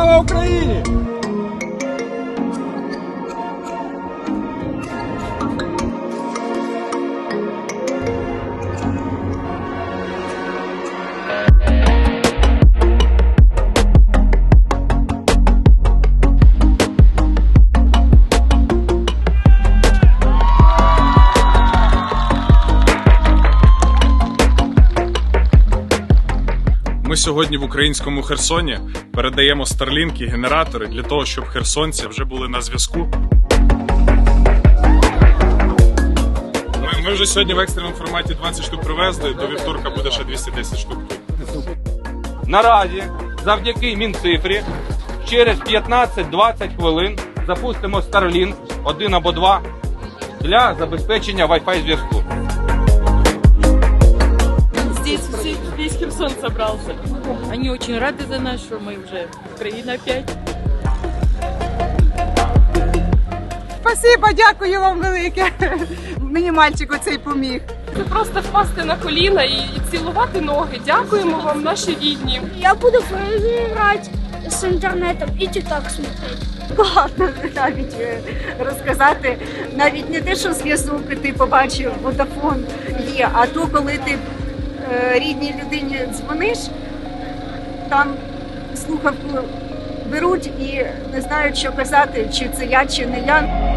Слава Україні! Ми сьогодні в українському Херсоні передаємо старлінки, генератори для того, щоб херсонці вже були на зв'язку. Ми, ми вже сьогодні в екстреному форматі 20 штук привезли. До вівторка буде ще 210 штук. Наразі, завдяки Мінцифрі, через 15-20 хвилин запустимо Starlink один або два для забезпечення Wi-Fi зв'язку. Весь Херсон собрался. Они очень рады за нас, что мы уже Украина опять. Спасибо, дякую вам велике. Мені мальчик оцей поміг. Це просто впасти на коліна і, і цілувати ноги. Дякуємо вам, наші рідні. Я буду играть с интернетом и тик-так смотреть. Багато навіть е, розказати. Навіть не те, що зв'язок ти побачив, водафон є, а то, коли ти рідній людині дзвониш, там слухавку беруть і не знають, що казати, чи це я, чи не я.